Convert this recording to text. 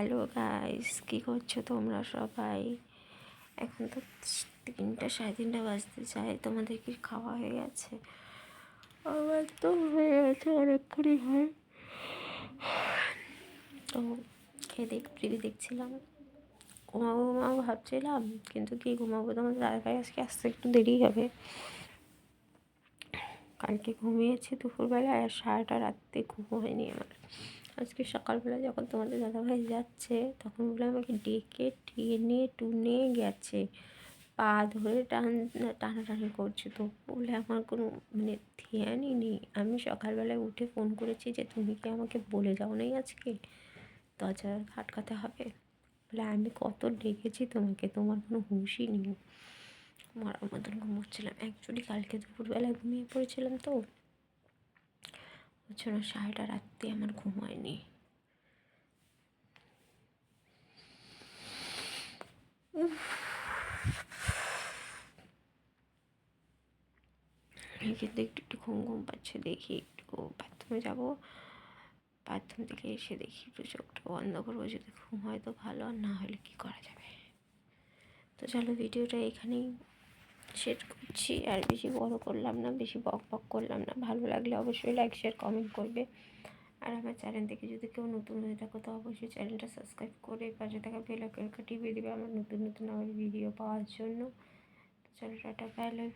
Hello guys কী করছ তোমরা সবাই? এখন তো তিনটা, সাড়ে তিনটা বাজতে চাই তোমাদের কি খাওয়া হয়ে গেছে? আমার তো হয়ে গেছে অনেকক্ষণই হয়। তো খেয়ে দেখ টিভি দেখছিলাম। ঘুমাবো ঘুমাবো ভাবছিলাম, কিন্তু কি ঘুমাবো? তোমার দাদা ভাই আজকে আসতে একটু দেরি হবে। কালকে ঘুমিয়েছি দুপুরবেলায়, আর সারাটা রাত্রে ঘুম হয়নি আমার। আজকে সকালবেলা যখন তোমাদের দাদাভাই যাচ্ছে, তখন বলে আমাকে ডেকে টেনে টুনে গেছে, পা ধরে টান, টানাটানি করছে। তো বলে আমার কোনো মানে ধ্যানই নেই। আমি সকালবেলায় উঠে ফোন করেছি যে, তুমি কি আমাকে বলে যাও নাই আজকে? দরজা খাটকাতে হবে? বলে, আমি কত ডেকেছি তোমাকে, তোমার কোনো হুঁশই নেই। মরার মতন ঘুমোচ্ছিলাম। অ্যাকচুয়ালি কালকে দুপুরবেলায় ঘুমিয়ে পড়েছিলাম তো। জন্য সারাটা রাত্রি আমার ঘুম হয়নি। কিন্তু একটু একটু ঘুম ঘুম পাচ্ছে, দেখি একটু বাথরুমে যাব। বাথরুম থেকে এসে দেখি একটু চোখটা বন্ধ করব, যদি ঘুম হয় তো ভালো, আর না হলে কী করা যাবে? তো চলো ভিডিওটা এখানেই শেয়ার করছি। আর বেশি বড় করলাম না, বেশি বক বক করলাম না। ভালো লাগলে অবশ্যই লাইক শেয়ার কমেন্ট করবে। আর আমার চ্যানেল থেকে যদি কেউ নতুন হয়ে থাকো, তো অবশ্যই চ্যানেলটা সাবস্ক্রাইব করে পাশে থাকা বেল আইকনটা টিপে দেবে আমার নতুন নতুন আমার ভিডিও পাওয়ার জন্য। চলো, টাটা বাই লাইক